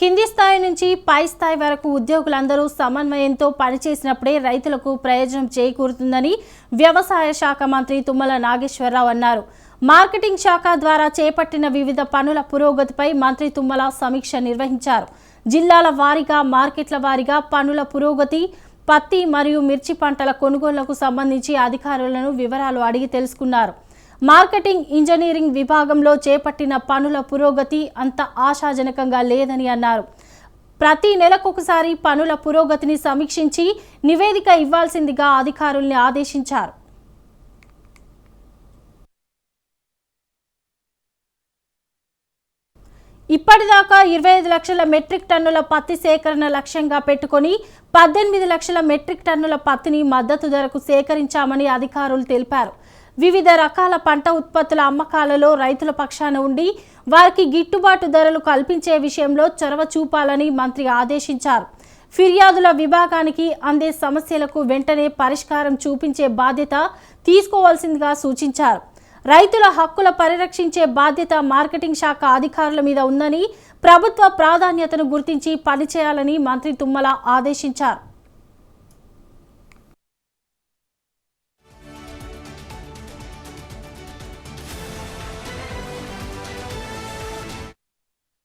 కింది స్థాయి నుంచి పై స్థాయి వరకు ఉద్యోగులందరూ సమన్వయంతో పనిచేసినప్పుడే రైతులకు ప్రయోజనం చేకూరుతుందని వ్యవసాయ శాఖ మంత్రి తుమ్మల నాగేశ్వరరావు అన్నారు. మార్కెటింగ్ శాఖ ద్వారా చేపట్టిన వివిధ పనుల పురోగతిపై మంత్రి తుమ్మల సమీక్ష నిర్వహించారు. జిల్లాల వారీగా మార్కెట్ల వారీగా పనుల పురోగతి పత్తి మరియు మిర్చి పంటల కొనుగోళ్ళకు సంబంధించి అధికారులను వివరాలు అడిగి తెలుసుకున్నారు. మార్కెటింగ్ ఇంజనీరింగ్ విభాగంలో చేపట్టిన పనుల పురోగతి అంత ఆశాజనకంగా లేదని అన్నారు. ప్రతి నెలకొకసారి పనుల పురోగతిని సమీక్షించి నివేదిక ఇవ్వాల్సిందిగా అధికారుల్ని ఆదేశించారు. ఇప్పటిదాకా ఇరవై ఐదు లక్షల మెట్రిక్ టన్నుల పత్తి సేకరణ లక్ష్యంగా పెట్టుకొని పద్దెనిమిది లక్షల మెట్రిక్ టన్నుల పత్తిని మద్దతు ధరకు సేకరించామని అధికారులు తెలిపారు. వివిధ రకాల పంట ఉత్పత్తుల అమ్మకాలలో రైతుల పక్షాన ఉండి వారికి గిట్టుబాటు ధరలు కల్పించే విషయంలో చొరవ చూపాలని మంత్రి ఆదేశించారు. ఫిర్యాదుల విభాగానికి అందే సమస్యలకు వెంటనే పరిష్కారం చూపించే బాధ్యత తీసుకోవాల్సిందిగా సూచించారు. రైతుల హక్కుల పరిరక్షించే బాధ్యత మార్కెటింగ్ శాఖ అధికారుల మీద ఉందని ప్రభుత్వ ప్రాధాన్యతను గుర్తించి పనిచేయాలని మంత్రి తుమ్మల ఆదేశించారు.